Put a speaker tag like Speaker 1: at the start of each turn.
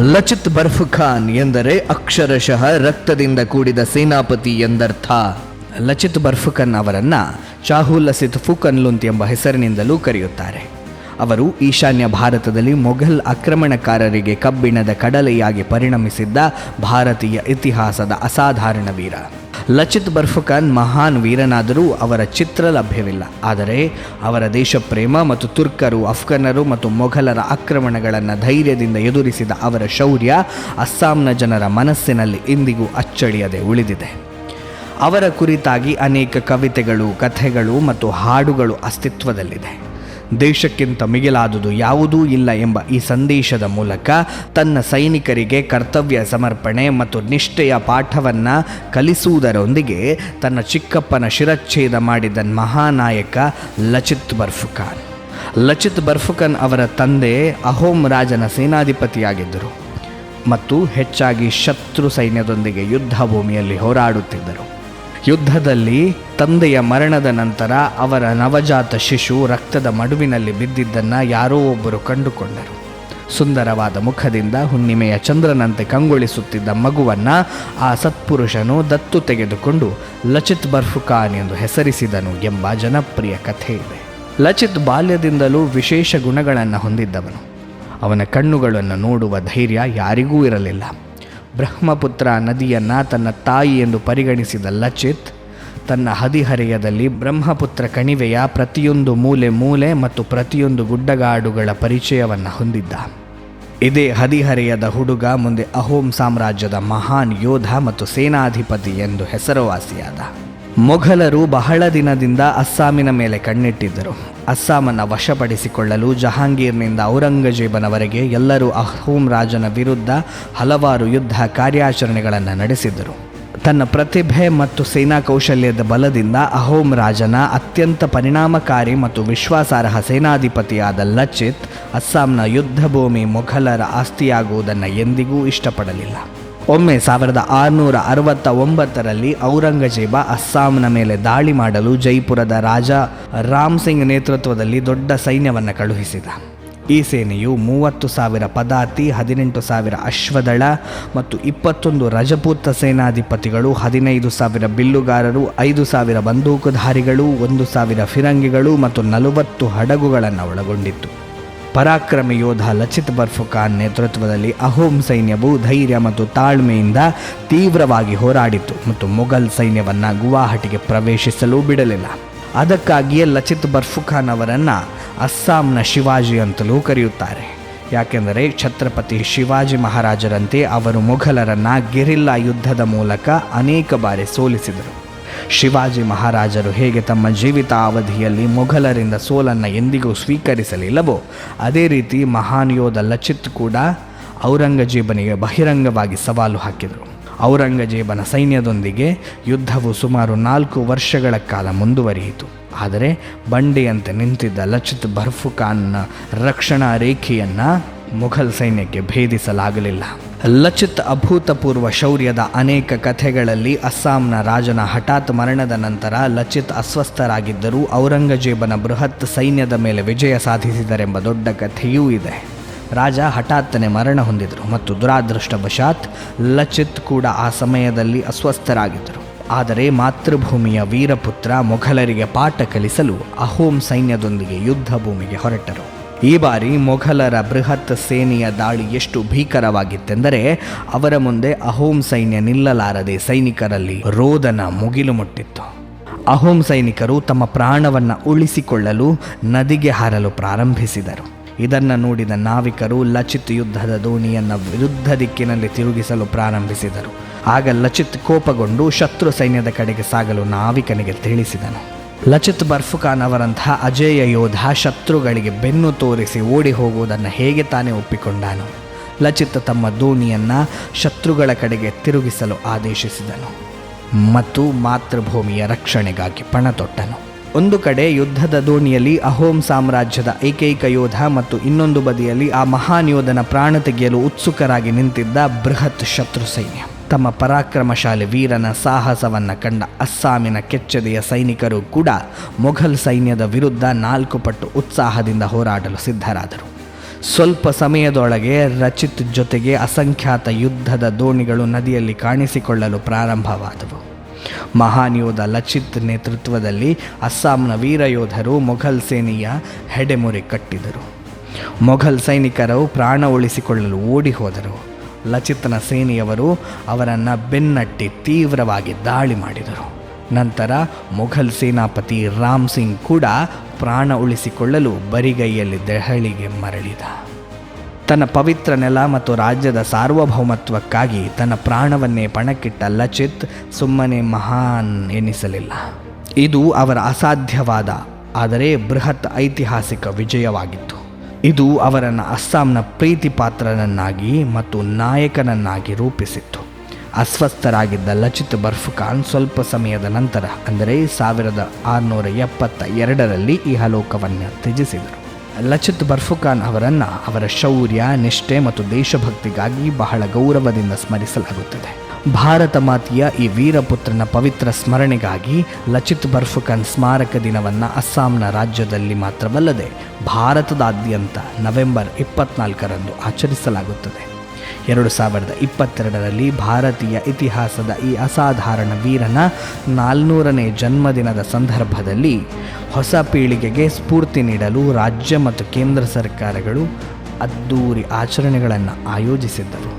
Speaker 1: ಲಚಿತ್ ಬರ್ಫ್ ಖಾನ್ ಎಂದರೆ ಅಕ್ಷರಶಃ ರಕ್ತದಿಂದ ಕೂಡಿದ ಸೇನಾಪತಿ ಎಂದರ್ಥ. ಲಚಿತ್ ಬರ್ಫುಖನ್ ಅವರನ್ನ ಚಾಹು ಲಸಿತ್ ಫುಕನ್ಲುಂತ್ ಎಂಬ ಹೆಸರಿನಿಂದಲೂ ಕರೆಯುತ್ತಾರೆ. ಅವರು ಈಶಾನ್ಯ ಭಾರತದಲ್ಲಿ ಮೊಘಲ್ ಆಕ್ರಮಣಕಾರರಿಗೆ ಕಬ್ಬಿಣದ ಕಡಲೆಯಾಗಿ ಪರಿಣಮಿಸಿದ್ದ ಭಾರತೀಯ ಇತಿಹಾಸದ ಅಸಾಧಾರಣ ವೀರ. ಲಚಿತ್ ಬರ್ಫುಖಾನ್ ಮಹಾನ್ ವೀರನಾದರೂ ಅವರ ಚಿತ್ರ ಲಭ್ಯವಿಲ್ಲ. ಆದರೆ ಅವರ ದೇಶಪ್ರೇಮ ಮತ್ತು ತುರ್ಕರು ಅಫ್ಘನ್ನರು ಮತ್ತು ಮೊಘಲರ ಆಕ್ರಮಣಗಳನ್ನು ಧೈರ್ಯದಿಂದ ಎದುರಿಸಿದ ಅವರ ಶೌರ್ಯ ಅಸ್ಸಾಂನ ಜನರ ಮನಸ್ಸಿನಲ್ಲಿ ಇಂದಿಗೂ ಅಚ್ಚಳಿಯದೆ ಉಳಿದಿದೆ. ಅವರ ಕುರಿತಾಗಿ ಅನೇಕ ಕವಿತೆಗಳು, ಕಥೆಗಳು ಮತ್ತು ಹಾಡುಗಳು ಅಸ್ತಿತ್ವದಲ್ಲಿದೆ. ದೇಶಕ್ಕಿಂತ ಮಿಗಿಲಾದುದು ಯಾವುದೂ ಇಲ್ಲ ಎಂಬ ಈ ಸಂದೇಶದ ಮೂಲಕ ತನ್ನ ಸೈನಿಕರಿಗೆ ಕರ್ತವ್ಯ ಸಮರ್ಪಣೆ ಮತ್ತು ನಿಷ್ಠೆಯ ಪಾಠವನ್ನು ಕಲಿಸುವುದರೊಂದಿಗೆ ತನ್ನ ಚಿಕ್ಕಪ್ಪನ ಶಿರಚ್ಛೇದ ಮಾಡಿದ ಮಹಾನಾಯಕ ಲಚಿತ್ ಬರ್ಫುಖಾನ್ ಲಚಿತ್ ಬರ್ಫುಖಾನ್ ಅವರ ತಂದೆ ಅಹೋಮ್ ರಾಜನ ಸೇನಾಧಿಪತಿಯಾಗಿದ್ದರು ಮತ್ತು ಹೆಚ್ಚಾಗಿ ಶತ್ರು ಸೈನ್ಯದೊಂದಿಗೆ ಯುದ್ಧ ಭೂಮಿಯಲ್ಲಿ ಹೋರಾಡುತ್ತಿದ್ದರು. ಯುದ್ಧದಲ್ಲಿ ತಂದೆಯ ಮರಣದ ನಂತರ ಅವರ ನವಜಾತ ಶಿಶು ರಕ್ತದ ಮಡುವಿನಲ್ಲಿ ಬಿದ್ದಿದ್ದನ್ನು ಯಾರೋ ಒಬ್ಬರು ಕಂಡುಕೊಂಡರು. ಸುಂದರವಾದ ಮುಖದಿಂದ ಹುಣ್ಣಿಮೆಯ ಚಂದ್ರನಂತೆ ಕಂಗೊಳಿಸುತ್ತಿದ್ದ ಮಗುವನ್ನು ಆ ಸತ್ಪುರುಷನು ದತ್ತು ತೆಗೆದುಕೊಂಡು ಲಚಿತ್ ಬರ್ಫುಖಾನ್ ಎಂದು ಹೆಸರಿಸಿದನು ಎಂಬ ಜನಪ್ರಿಯ ಕಥೆ ಇದೆ. ಲಚಿತ್ ಬಾಲ್ಯದಿಂದಲೂ ವಿಶೇಷ ಗುಣಗಳನ್ನು ಹೊಂದಿದ್ದವನು. ಅವನ ಕಣ್ಣುಗಳನ್ನು ನೋಡುವ ಧೈರ್ಯ ಯಾರಿಗೂ ಇರಲಿಲ್ಲ. ಬ್ರಹ್ಮಪುತ್ರ ನದಿಯನ್ನು ತನ್ನ ತಾಯಿ ಎಂದು ಪರಿಗಣಿಸಿದ ಲಚಿತ್ ತನ್ನ ಹದಿಹರೆಯದಲ್ಲಿ ಬ್ರಹ್ಮಪುತ್ರ ಕಣಿವೆಯ ಪ್ರತಿಯೊಂದು ಮೂಲೆ ಮೂಲೆ ಮತ್ತು ಪ್ರತಿಯೊಂದು ಗುಡ್ಡಗಾಡುಗಳ ಪರಿಚಯವನ್ನು ಹೊಂದಿದ್ದ. ಇದೇ ಹದಿಹರೆಯದ ಹುಡುಗ ಮುಂದೆ ಅಹೋಂ ಸಾಮ್ರಾಜ್ಯದ ಮಹಾನ್ ಯೋಧ ಮತ್ತು ಸೇನಾಧಿಪತಿ ಎಂದು ಹೆಸರುವಾಸಿಯಾದ. ಮೊಘಲರು ಬಹಳ ದಿನದಿಂದ ಅಸ್ಸಾಮಿನ ಮೇಲೆ ಕಣ್ಣಿಟ್ಟಿದ್ದರು. ಅಸ್ಸಾಮನ್ನು ವಶಪಡಿಸಿಕೊಳ್ಳಲು ಜಹಾಂಗೀರ್ನಿಂದ ಔರಂಗಜೇಬನವರೆಗೆ ಎಲ್ಲರೂ ಅಹೋಂ ರಾಜನ ವಿರುದ್ಧ ಹಲವಾರು ಯುದ್ಧ ಕಾರ್ಯಾಚರಣೆಗಳನ್ನು ನಡೆಸಿದರು ತನ್ನ ಪ್ರತಿಭೆ ಮತ್ತು ಸೇನಾ ಕೌಶಲ್ಯದ ಬಲದಿಂದ ಅಹೋಮ್ ರಾಜನ ಅತ್ಯಂತ ಪರಿಣಾಮಕಾರಿ ಮತ್ತು ವಿಶ್ವಾಸಾರ್ಹ ಸೇನಾಧಿಪತಿಯಾದ ಲಚಿತ್ ಅಸ್ಸಾಂನ ಯುದ್ಧಭೂಮಿ ಮೊಘಲರ ಆಸ್ತಿಯಾಗುವುದನ್ನು ಎಂದಿಗೂ ಇಷ್ಟಪಡಲಿಲ್ಲ. ಒಮ್ಮೆ ಸಾವಿರದ ಆರುನೂರ ಅರವತ್ತ ಒಂಬತ್ತರಲ್ಲಿ ಔರಂಗಜೇಬ ಅಸ್ಸಾಂನ ಮೇಲೆ ದಾಳಿ ಮಾಡಲು ಜೈಪುರದ ರಾಜ ರಾಮ್ ಸಿಂಗ್ ನೇತೃತ್ವದಲ್ಲಿ ದೊಡ್ಡ ಸೈನ್ಯವನ್ನು ಕಳುಹಿಸಿದ. ಈ ಸೇನೆಯು ಮೂವತ್ತು ಸಾವಿರ ಪದಾತಿ, ಹದಿನೆಂಟು ಸಾವಿರ ಅಶ್ವದಳ ಮತ್ತು ಇಪ್ಪತ್ತೊಂದು ರಜಪೂತ ಸೇನಾಧಿಪತಿಗಳು, ಹದಿನೈದು ಸಾವಿರ ಬಿಲ್ಲುಗಾರರು, ಐದು ಸಾವಿರ ಬಂದೂಕುಧಾರಿಗಳು, ಒಂದು ಸಾವಿರ ಫಿರಂಗಿಗಳು ಮತ್ತು ನಲವತ್ತು ಹಡಗುಗಳನ್ನು ಒಳಗೊಂಡಿತ್ತು. ಪರಾಕ್ರಮಿ ಯೋಧ ಲಚಿತ್ ಬರ್ಫುಖಾನ್ ನೇತೃತ್ವದಲ್ಲಿ ಅಹೋಮ್ ಸೈನ್ಯವು ಧೈರ್ಯ ಮತ್ತು ತಾಳ್ಮೆಯಿಂದ ತೀವ್ರವಾಗಿ ಹೋರಾಡಿತು ಮತ್ತು ಮೊಘಲ್ ಸೈನ್ಯವನ್ನು ಗುವಾಹಟಿಗೆ ಪ್ರವೇಶಿಸಲು ಬಿಡಲಿಲ್ಲ. ಅದಕ್ಕಾಗಿಯೇ ಲಚಿತ್ ಬರ್ಫುಖಾನ್ ಅವರನ್ನು ಅಸ್ಸಾಂನ ಶಿವಾಜಿ ಅಂತಲೂ ಕರೆಯುತ್ತಾರೆ. ಯಾಕೆಂದರೆ ಛತ್ರಪತಿ ಶಿವಾಜಿ ಮಹಾರಾಜರಂತೆ ಅವರು ಮೊಘಲರನ್ನು ಗೆರಿಲ್ಲಾ ಯುದ್ಧದ ಮೂಲಕ ಅನೇಕ ಬಾರಿ ಸೋಲಿಸಿದರು. ಶಿವಾಜಿ ಮಹಾರಾಜರು ಹೇಗೆ ತಮ್ಮ ಜೀವಿತಾವಧಿಯಲ್ಲಿ ಮೊಘಲರಿಂದ ಸೋಲನ್ನು ಎಂದಿಗೂ ಸ್ವೀಕರಿಸಲಿಲ್ಲವೋ, ಅದೇ ರೀತಿ ಮಹಾನ್ ಯೋಧ ಲಚಿತ್ ಕೂಡ ಔರಂಗಜೇಬನಿಗೆ ಬಹಿರಂಗವಾಗಿ ಸವಾಲು ಹಾಕಿದರು. ಔರಂಗಜೇಬನ ಸೈನ್ಯದೊಂದಿಗೆ ಯುದ್ಧವು ಸುಮಾರು ನಾಲ್ಕು ವರ್ಷಗಳ ಕಾಲ ಮುಂದುವರಿಯಿತು. ಆದರೆ ಬಂಡೆಯಂತೆ ನಿಂತಿದ್ದ ಲಚಿತ್ ಬರ್ಫುಖಾನ್ನ ರಕ್ಷಣಾ ರೇಖೆಯನ್ನು ಮೊಘಲ್ ಸೈನ್ಯಕ್ಕೆ ಭೇದಿಸಲಾಗಲಿಲ್ಲ. ಲಚಿತ್ ಅಭೂತಪೂರ್ವ ಶೌರ್ಯದ ಅನೇಕ ಕಥೆಗಳಲ್ಲಿ ಅಸ್ಸಾಂನ ರಾಜನ ಹಠಾತ್ ಮರಣದ ನಂತರ ಲಚಿತ್ ಅಸ್ವಸ್ಥರಾಗಿದ್ದರೂ ಔರಂಗಜೇಬನ ಬೃಹತ್ ಸೈನ್ಯದ ಮೇಲೆ ವಿಜಯ ಸಾಧಿಸಿದರೆಂಬ ದೊಡ್ಡ ಕಥೆಯೂ ಇದೆ. ರಾಜ ಹಠಾತ್ತನೆ ಮರಣ ಹೊಂದಿದರು ಮತ್ತು ದುರಾದೃಷ್ಟವಶಾತ್ ಲಚಿತ್ ಕೂಡ ಆ ಸಮಯದಲ್ಲಿ ಅಸ್ವಸ್ಥರಾಗಿದ್ದರು. ಆದರೆ ಮಾತೃಭೂಮಿಯ ವೀರಪುತ್ರ ಮೊಘಲರಿಗೆ ಪಾಠ ಕಲಿಸಲು ಅಹೋಂ ಸೈನ್ಯದೊಂದಿಗೆ ಯುದ್ಧ ಭೂಮಿಗೆ ಹೊರಟರು. ಈ ಬಾರಿ ಮೊಘಲರ ಬೃಹತ್ ಸೇನೆಯ ದಾಳಿ ಎಷ್ಟು ಭೀಕರವಾಗಿತ್ತೆಂದರೆ ಅವರ ಮುಂದೆ ಅಹೋಂ ಸೈನ್ಯ ನಿಲ್ಲಲಾರದೆ ಸೈನಿಕರಲ್ಲಿ ರೋದನ ಮುಗಿಲು ಮುಟ್ಟಿತ್ತು. ಅಹೋಂ ಸೈನಿಕರು ತಮ್ಮ ಪ್ರಾಣವನ್ನು ಉಳಿಸಿಕೊಳ್ಳಲು ನದಿಗೆ ಹಾರಲು ಪ್ರಾರಂಭಿಸಿದರು. ಇದನ್ನು ನೋಡಿದ ನಾವಿಕರು ಲಚಿತ್ ಯುದ್ಧದ ದೋಣಿಯನ್ನು ವಿರುದ್ಧ ದಿಕ್ಕಿನಲ್ಲಿ ತಿರುಗಿಸಲು ಪ್ರಾರಂಭಿಸಿದರು. ಆಗ ಲಚಿತ್ ಕೋಪಗೊಂಡು ಶತ್ರು ಸೈನ್ಯದ ಕಡೆಗೆ ಸಾಗಲು ನಾವಿಕನಿಗೆ ತಿಳಿಸಿದನು. ಲಚಿತ್ ಬರ್ಫುಖಾನ್ ಅವರಂತಹ ಅಜೇಯ ಯೋಧ ಶತ್ರುಗಳಿಗೆ ಬೆನ್ನು ತೋರಿಸಿ ಓಡಿ ಹೋಗುವುದನ್ನು ಹೇಗೆ ತಾನೇ ಒಪ್ಪಿಕೊಂಡಾನು. ಲಚಿತ್ ತಮ್ಮ ದೋಣಿಯನ್ನು ಶತ್ರುಗಳ ಕಡೆಗೆ ತಿರುಗಿಸಲು ಆದೇಶಿಸಿದನು ಮತ್ತು ಮಾತೃಭೂಮಿಯ ರಕ್ಷಣೆಗಾಗಿ ಪಣ ತೊಟ್ಟನು. ಒಂದು ಕಡೆ ಯುದ್ಧದ ದೋಣಿಯಲ್ಲಿ ಅಹೋಂ ಸಾಮ್ರಾಜ್ಯದ ಏಕೈಕ ಯೋಧ ಮತ್ತು ಇನ್ನೊಂದು ಬದಿಯಲ್ಲಿ ಆ ಮಹಾನ್ ಯೋಧನ ಪ್ರಾಣ ತೆಗೆಯಲು ಉತ್ಸುಕರಾಗಿ ನಿಂತಿದ್ದ ಬೃಹತ್ ಶತ್ರು ಸೈನ್ಯ. ತಮ್ಮ ಪರಾಕ್ರಮಶಾಲಿ ವೀರನ ಸಾಹಸವನ್ನು ಕಂಡ ಅಸ್ಸಾಮಿನ ಕೆಚ್ಚದೆಯ ಸೈನಿಕರು ಕೂಡ ಮೊಘಲ್ ಸೈನ್ಯದ ವಿರುದ್ಧ ನಾಲ್ಕು ಪಟ್ಟು ಉತ್ಸಾಹದಿಂದ ಹೋರಾಡಲು ಸಿದ್ಧರಾದರು. ಸ್ವಲ್ಪ ಸಮಯದೊಳಗೆ ರಚಿತ್ ಜೊತೆಗೆ ಅಸಂಖ್ಯಾತ ಯುದ್ಧದ ದೋಣಿಗಳು ನದಿಯಲ್ಲಿ ಕಾಣಿಸಿಕೊಳ್ಳಲು ಪ್ರಾರಂಭವಾದವು. ಮಹಾನ್ ಯೋಧ ಲಚಿತ್ ನೇತೃತ್ವದಲ್ಲಿ ಅಸ್ಸಾಂನ ವೀರ ಯೋಧರು ಮೊಘಲ್ ಸೇನೆಯ ಹೆಡೆಮೊರೆ ಕಟ್ಟಿದರು. ಮೊಘಲ್ ಸೈನಿಕರು ಪ್ರಾಣ ಉಳಿಸಿಕೊಳ್ಳಲು ಓಡಿ ಹೋದರು. ಲಚಿತ್ನ ಸೇನೆಯವರು ಅವರನ್ನು ಬೆನ್ನಟ್ಟಿ ತೀವ್ರವಾಗಿ ದಾಳಿ ಮಾಡಿದರು. ನಂತರ ಮೊಘಲ್ ಸೇನಾಪತಿ ರಾಮ್ ಸಿಂಗ್ ಕೂಡ ಪ್ರಾಣ ಉಳಿಸಿಕೊಳ್ಳಲು ಬರಿಗೈಯಲ್ಲಿ ದೆಹಲಿಗೆ ಮರಳಿದ. ತನ್ನ ಪವಿತ್ರ ನೆಲ ಮತ್ತು ರಾಜ್ಯದ ಸಾರ್ವಭೌಮತ್ವಕ್ಕಾಗಿ ತನ್ನ ಪ್ರಾಣವನ್ನೇ ಪಣಕ್ಕಿಟ್ಟ ಲಚಿತ್ ಸುಮ್ಮನೆ ಮಹಾನ್ ಎನಿಸಲಿಲ್ಲ. ಇದು ಅವರ ಅಸಾಧ್ಯವಾದ, ಆದರೆ ಬೃಹತ್ ಐತಿಹಾಸಿಕ ವಿಜಯವಾಗಿತ್ತು. ಇದು ಅವರನ್ನು ಅಸ್ಸಾಂನ ಪ್ರೀತಿ ಪಾತ್ರನನ್ನಾಗಿ ಮತ್ತು ನಾಯಕನನ್ನಾಗಿ ರೂಪಿಸಿತ್ತು. ಅಸ್ವಸ್ಥರಾಗಿದ್ದ ಲಚಿತ್ ಬರ್ಫುಖಾನ್ ಸ್ವಲ್ಪ ಸಮಯದ ನಂತರ, ಅಂದರೆ ಸಾವಿರದ ಆರುನೂರ ಎಪ್ಪತ್ತ ಎರಡರಲ್ಲಿ ಇಹಲೋಕವನ್ನು ತ್ಯಜಿಸಿದರು. ಲಚಿತ್ ಬರ್ಫುಖಾನ್ ಅವರನ್ನು ಅವರ ಶೌರ್ಯ, ನಿಷ್ಠೆ ಮತ್ತು ದೇಶಭಕ್ತಿಗಾಗಿ ಬಹಳ ಗೌರವದಿಂದ ಸ್ಮರಿಸಲಾಗುತ್ತದೆ. ಭಾರತ ಮಾತೆಯ ಈ ವೀರಪುತ್ರನ ಪವಿತ್ರ ಸ್ಮರಣೆಗಾಗಿ ಲಚಿತ್ ಬರ್ಫುಕನ್ ಸ್ಮಾರಕ ದಿನವನ್ನು ಅಸ್ಸಾಂನ ರಾಜ್ಯದಲ್ಲಿ ಮಾತ್ರವಲ್ಲದೆ ಭಾರತದಾದ್ಯಂತ ನವೆಂಬರ್ ಇಪ್ಪತ್ನಾಲ್ಕರಂದು ಆಚರಿಸಲಾಗುತ್ತದೆ. ಎರಡು ಸಾವಿರದ ಇಪ್ಪತ್ತೆರಡರಲ್ಲಿ ಭಾರತೀಯ ಇತಿಹಾಸದ ಈ ಅಸಾಧಾರಣ ವೀರನ ನಾಲ್ನೂರನೇ ಜನ್ಮದಿನದ ಸಂದರ್ಭದಲ್ಲಿ ಹೊಸ ಪೀಳಿಗೆಗೆ ಸ್ಫೂರ್ತಿ ನೀಡಲು ರಾಜ್ಯ ಮತ್ತು ಕೇಂದ್ರ ಸರ್ಕಾರಗಳು ಅದ್ದೂರಿ ಆಚರಣೆಗಳನ್ನು ಆಯೋಜಿಸಿದ್ದವು